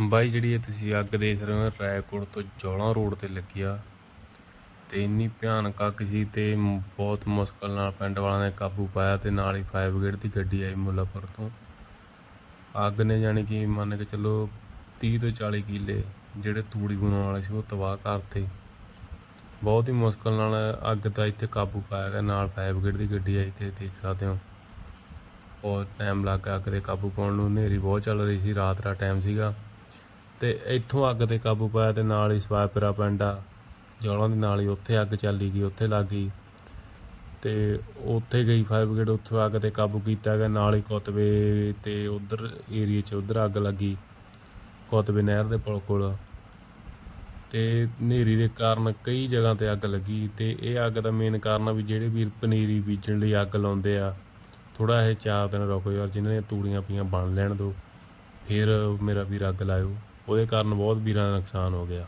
ਬਾਈ, ਜਿਹੜੀ ਇਹ ਤੁਸੀਂ ਅੱਗ ਦੇਖ ਰਹੇ ਹੋ ਰਾਏਕੋਟ ਤੋਂ ਜੌਲਾ ਰੋਡ ਤੇ ਲੱਗੀ ਆ। ਤੇ ਇੰਨੀ ਭਿਆਨਕ ਅੱਗ ਸੀ ਤੇ ਬਹੁਤ ਮੁਸ਼ਕਲ ਨਾਲ ਪਿੰਡ ਵਾਲਿਆਂ ਨੇ ਕਾਬੂ ਪਾਇਆ ਤੇ ਨਾਲ ਹੀ ਫਾਇਰ ਬ੍ਰਿਗੇਡ ਦੀ ਗੱਡੀ ਆਈ ਮੁੱਲਾਪੁਰ ਤੋਂ। ਅੱਗ ਨੇ ਜਾਣੀ ਕਿ ਮੰਨ ਕੇ ਚੱਲੋ 30 ਤੋਂ 40 ਕਿੱਲੇ ਜਿਹੜੇ ਤੂੜੀ ਬਣਾਉਣ ਵਾਲੇ ਸੀ, ਉਹ ਤਬਾਹ ਕਰਤੇ। ਬਹੁਤ ਹੀ ਮੁਸ਼ਕਲ ਨਾਲ ਅੱਗ ਦਾ ਇੱਥੇ ਕਾਬੂ ਪਾਇਆ ਗਿਆ, ਨਾਲ ਫਾਇਰ ਬ੍ਰਿਗੇਡ ਦੀ ਗੱਡੀ ਆਈ ਤੇ ਦੇਖ ਸਕਦੇ ਹੋ। ਬਹੁਤ ਟਾਈਮ ਲੱਗ ਗਿਆ ਅੱਗ ਤੇ ਕਾਬੂ ਪਾਉਣ ਨੂੰ, ਹਨੇਰੀ ਬਹੁਤ ਚੱਲ ਰਹੀ ਸੀ, ਰਾਤ ਦਾ ਟਾਈਮ ਸੀਗਾ। ਤੇ ਇੱਥੋਂ ਅੱਗ ਤੇ ਕਾਬੂ ਪਾਇਆ ਤੇ ਨਾਲ ਹੀ ਸਵਾਇਪਰਾ ਪਿੰਡ ਆ। ਜੌਲਾਂ ਦੇ ਨਾਲ ਹੀ ਉੱਥੇ ਅੱਗ ਚੱਲੀ ਗਈ, ਉੱਥੇ ਲੱਗ ਗਈ। ਤੇ ਉੱਥੇ ਗਈ ਫਾਇਰ ਬ੍ਰਿਗੇਡ, ਉੱਥੋਂ ਅੱਗ ਤੇ ਕਾਬੂ ਕੀਤਾ ਗਿਆ, ਨਾਲ ਹੀ ਕੋਤਵੇ ਤੇ ਉਧਰ ਏਰੀਏ 'ਚ ਉਧਰ ਅੱਗ ਲੱਗੀ, ਕੋਤਵੇ ਨਹਿਰ ਦੇ ਪੁਲ ਕੋਲ। ਤੇ ਹਨੇਰੀ ਦੇ ਕਾਰਨ ਕਈ ਜਗ੍ਹਾ ਤੇ ਅੱਗ ਲੱਗੀ ਤੇ ਇਹ ਅੱਗ ਦਾ ਮੇਨ ਕਾਰਨ ਆ ਵੀ ਜਿਹੜੇ ਵੀਰ ਪਨੀਰੀ ਬੀਜਣ ਲਈ ਅੱਗ ਲਾਉਂਦੇ ਆ ਥੋੜਾ ਇਹ ਚਾਰ ਦਿਨ ਰੁਕੋ ਯਾਰ, ਜਿਨ੍ਹਾਂ ਨੇ ਤੂੜੀਆਂ ਪਈਆਂ ਬਣ ਲੈਣ ਦਿਓ। ਫਿਰ ਮੇਰਾ ਵੀਰ ਅੱਗ ਲਾਇਓ। ਉਹਦੇ ਕਾਰਨ ਬਹੁਤ ਵੀਰਾਂ ਦਾ ਨੁਕਸਾਨ ਹੋ ਗਿਆ।